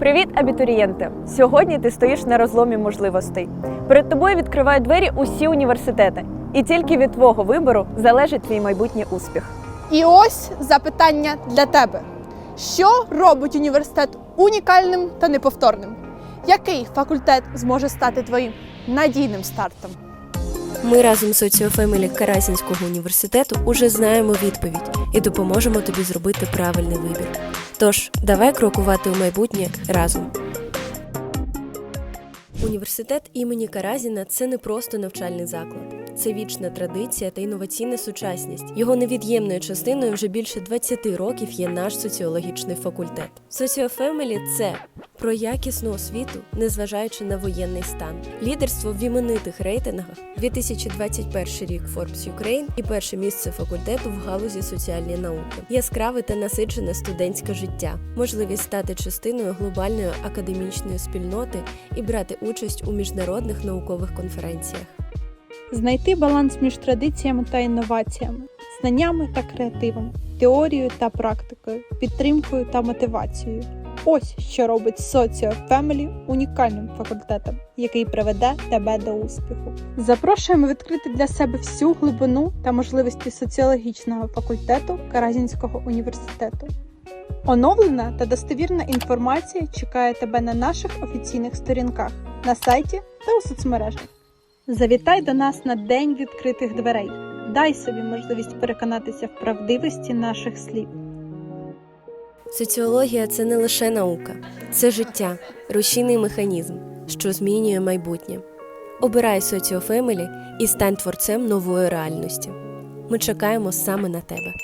Привіт, абітурієнти! Сьогодні ти стоїш на розломі можливостей. Перед тобою відкривають двері усі університети, і тільки від твого вибору залежить твій майбутній успіх. І ось запитання для тебе: що робить університет унікальним та неповторним? Який факультет зможе стати твоїм надійним стартом? Ми разом з соціофемелі Каразінського університету уже знаємо відповідь і допоможемо тобі зробити правильний вибір. Тож, давай крокувати у майбутнє разом. Університет імені Каразіна це не просто навчальний заклад. Це вічна традиція та інноваційна сучасність. Його невід'ємною частиною вже більше 20 років є наш соціологічний факультет. Соціофемелі це про якісну освіту, незважаючи на воєнний стан, лідерство в іменитих рейтингах, 2021 рік Forbes Ukraine і перше місце факультету в галузі соціальні науки, яскраве та насичене студентське життя, можливість стати частиною глобальної академічної спільноти і брати участь у міжнародних наукових конференціях. Знайти баланс між традиціями та інноваціями, знаннями та креативом, теорією та практикою, підтримкою та мотивацією. Ось що робить Socio Family унікальним факультетом, який приведе тебе до успіху. Запрошуємо відкрити для себе всю глибину та можливості соціологічного факультету Каразінського університету. Оновлена та достовірна інформація чекає тебе на наших офіційних сторінках на сайті та у соцмережах. Завітай до нас на день відкритих дверей. Дай собі можливість переконатися в правдивості наших слів. Соціологія це не лише наука, це життя, рушійний механізм, що змінює майбутнє. Обирай соціофемелі і стань творцем нової реальності. Ми чекаємо саме на тебе.